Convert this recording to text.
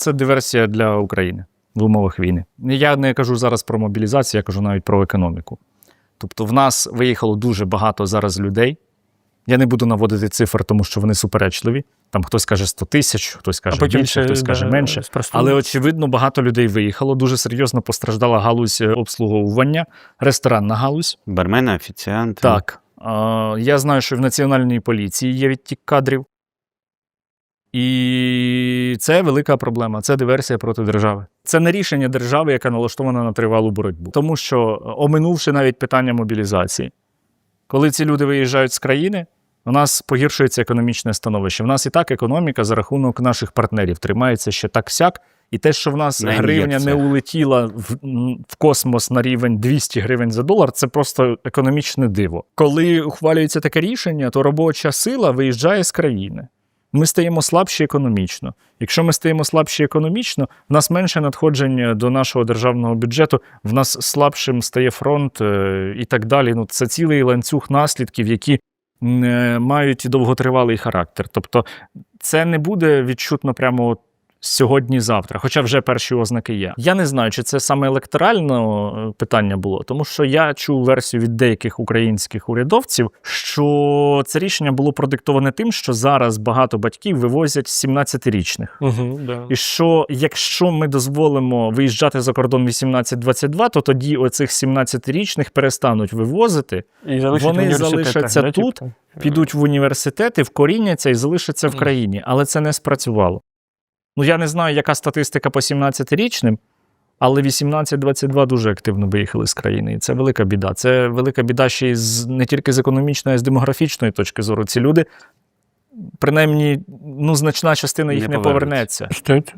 Це диверсія для України в умовах війни. Я не кажу зараз про мобілізацію, я кажу навіть про економіку. Тобто, в нас виїхало дуже багато зараз людей. Я не буду наводити цифр, тому що вони суперечливі. Там хтось каже 100 тисяч, хтось каже більше, хтось каже менше. Але очевидно, багато людей виїхало. Дуже серйозно постраждала галузь е, обслуговування, ресторанна галузь. Бармени, офіціанти. Так. Я знаю, що в Національній поліції є відтік кадрів. І це велика проблема. Це диверсія проти держави. Це не рішення держави, яка налаштована на тривалу боротьбу. Тому що, оминувши навіть питання мобілізації, коли ці люди виїжджають з країни, у нас погіршується економічне становище. В нас і так економіка за рахунок наших партнерів тримається ще так сяк. І те, що в нас На гривня не улетіла в, в космос на рівень 200 гривень за долар, це просто економічне диво. Коли ухвалюється таке рішення, то робоча сила виїжджає з країни. Ми стаємо слабші економічно. Якщо ми стаємо слабші економічно, в нас менше надходжень до нашого державного бюджету, в нас слабшим стає фронт е, і так далі. Ну, це цілий ланцюг наслідків, які е, мають довготривалий характер. Тобто, це не буде відчутно прямо от сьогодні-завтра, хоча вже перші ознаки є. Я не знаю, чи це саме електоральне питання було, тому що я чув версію від деяких українських урядовців, що це рішення було продиктоване тим, що зараз багато батьків вивозять 17-річних. Угу, да. І що якщо ми дозволимо виїжджати за кордон 18-22, то тоді оцих 17-річних перестануть вивозити, І вони залишаться тут, типу? підуть в університети, вкоріняться і залишаться в країні. Але це не спрацювало. Ну, я не знаю, яка статистика по 17-річним, але 18-22 дуже активно виїхали з країни. І це велика біда. Це велика біда ще й з, не тільки з економічної, а й з демографічної точки зору. Ці люди, принаймні, ну, значна частина їх Не не, повернеться. Стоїть.